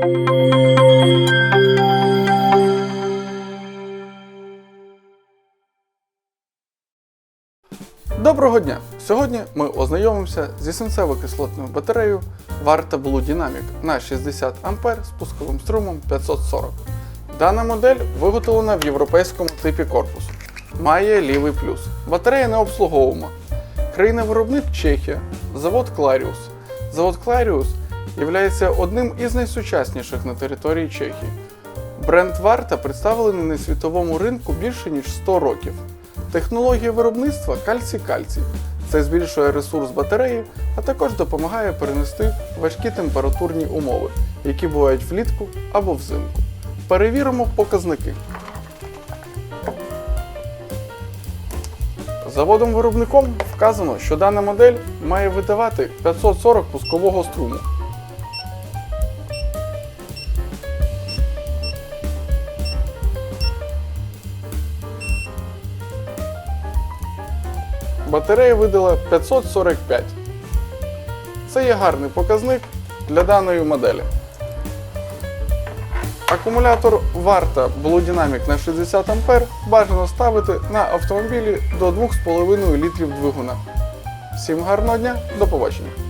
Доброго дня! Сьогодні ми ознайомимося зі свинцево-кислотною батареєю Varta Blue Dynamic на 60 А з пусковим струмом 540. Дана модель виготовлена в європейському типі корпусу. Має лівий плюс. Батарея не обслуговуема. Країна-виробник Чехія, завод Clarius. Завод Clarius є одним із найсучасніших на території Чехії. Бренд Варта представлений на світовому ринку більше ніж 100 років. Технологія виробництва кальцій-кальцій. Це збільшує ресурс батареї, а також допомагає перенести важкі температурні умови, які бувають влітку або взимку. Перевіримо показники. Заводом-виробником вказано, що дана модель має видавати 540 пускового струму. Батарея видала 545. Це є гарний показник для даної моделі. Акумулятор варта Blue на 60 А бажано ставити на автомобілі до 2,5 літрів двигуна. Всім гарного дня, до побачення!